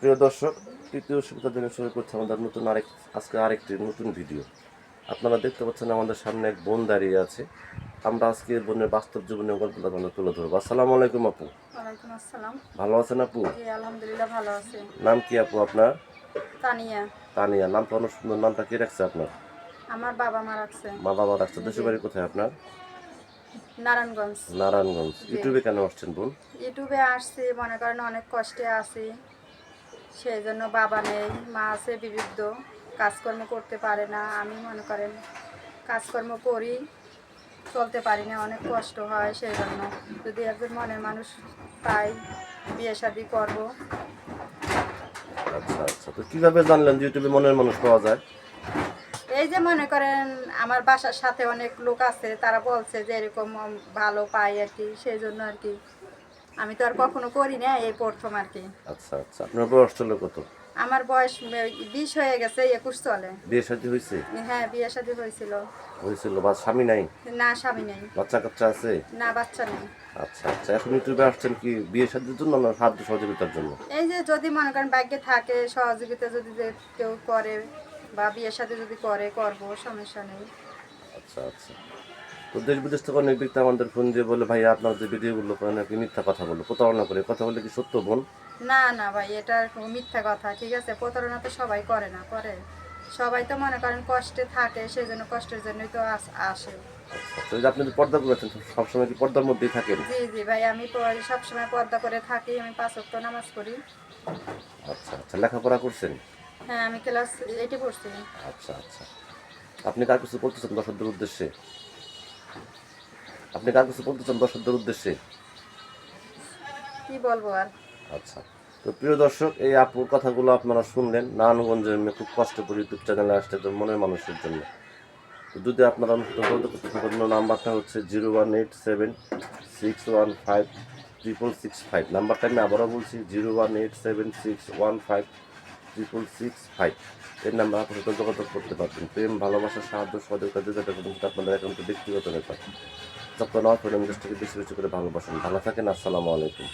প্রিয় দর্শক তৃতীয় সুবিধা দিনে শুরু করছে আমাদের নতুন আরেক আজকে আরেকটি নতুন ভিডিও। আপনারা দেখতে পাচ্ছেন আমাদের সামনে এক বোন দাঁড়িয়ে আছে। আমরা আজকে বোনের বাস্তব জীবনের গল্পটা আপনাদের তুলে ধরবো। আসসালামু আলাইকুম আপু। আসসালাম। ভালো আছেন আপু? আলহামদুলিল্লাহ ভালো আছি। নাম কি আপু আপনার? তানিয়া। তানিয়া নামটা অনেক সুন্দর। নামটা কি রাখছে আপনার? আমার বাবা মা রাখছে। মা বাবা রাখছে। দেশের বাড়ি কোথায় আপনার? নারায়ণগঞ্জ। নারায়ণগঞ্জ। ইউটিউবে কেন আসছেন বোন? ইউটিউবে আসছি মনে করেন অনেক কষ্টে আছি। সেই জন্য বাবা নেই মা আছে বিরুদ্ধ কাজকর্ম করতে পারে না। আমি মনে করেন কাজকর্ম করি চলতে পারি না অনেক কষ্ট হয় সেই জন্য যদি একজন মনের মানুষ পাই বিয়ে শাদি করব। আচ্ছা আচ্ছা। তো কীভাবে জানলেন যে ইউটিউবে মনের মানুষ পাওয়া যায়? এই যে মনে করেন আমার বাসার সাথে অনেক লোক আছে তারা বলছে যে এরকম ভালো পাই আর কি সেই জন্য আর কি। আমি তো আর কখনো করি না এই প্রথম আর কি। আচ্ছা আচ্ছা। আপনার বয়স চলে কত? আমার বয়স বিশ হয়ে গেছে একুশ চলে। বিয়ে শাদী হয়েছে হ্যাঁ বিয়ে শাদী হয়েছিল হয়েছিল বা স্বামী নাই? না স্বামী নেই। বাচ্চা কাচ্চা আছে? না বাচ্চা নেই। আচ্ছা আচ্ছা। এখন ইউটিউবে আসছেন কি বিয়ে শাদীর জন্য না সাহায্য সহযোগিতার জন্য? এই যে যদি মনে করেন ভাগ্যে থাকে সহযোগিতা যদি কেউ করে বা বিয়ের সাথে যদি করে করব সমস্যা নেই। আচ্ছা আচ্ছা। তো দেশ বিদেশ থেকে অনেক ব্যক্তি আমাদের ফোন দিয়ে বলে ভাই আপনার যে ভিডিওগুলো করেন আপনি মিথ্যা কথা বলো প্রতারণা করে। কথা বলে কি সত্য বোন? না না ভাই এটা মিথ্যা কথা ঠিক আছে? প্রতারণা তো সবাই করে না করে। সবাই তো মনে করেন কষ্টে থাকে সেই জন্য কষ্টের জন্যই তো আস- আচ্ছা তো যে আপনি যে পর্দা করেছেন সবসময় কি পর্দার মধ্যেই থাকেন? জি জি ভাই আমি সবসময় পর্দা করে থাকি আমি পাঁচ ওয়াক্ত নামাজ পড়ি। আচ্ছা আচ্ছা লেখাপড়া করছেন? হ্যাঁ আমি ক্লাস এইটে পড়ছি। আচ্ছা আচ্ছা। আপনি কার কিছু বলতেছেন দর্শকদের উদ্দেশ্যে? আপনি কার কিছু বলতেছেন দর্শকদের উদ্দেশ্যে? কি বলব আর? আচ্ছা তো প্রিয় দর্শক এই আপুর কথাগুলো আপনারা শুনলেন। নারায়ণগঞ্জে আমি খুব কষ্ট করে ইউটিউব চ্যানেলে আসতে তো মনের মানুষের জন্য। যদি আপনারা অনুষ্ঠিত করতে নাম্বারটা হচ্ছে zero one eight seven six one five triple six five. নাম্বারটা আমি আবারও বলছি zero one eight seven six one five triple six five. এর নাম্বার আপনার সাথে যোগাযোগ করতে পারবেন। প্রেম, ভালোবাসা, সাহায্য, সহযোগিতা যে যেটা সেটা আপনাদের একান্ত ব্যক্তিগত ব্যাপার। যত্ন নয় নিজের বেশি বেশি করে ভালোবাসেন। ভালো থাকেন, আসসালামু আলাইকুম।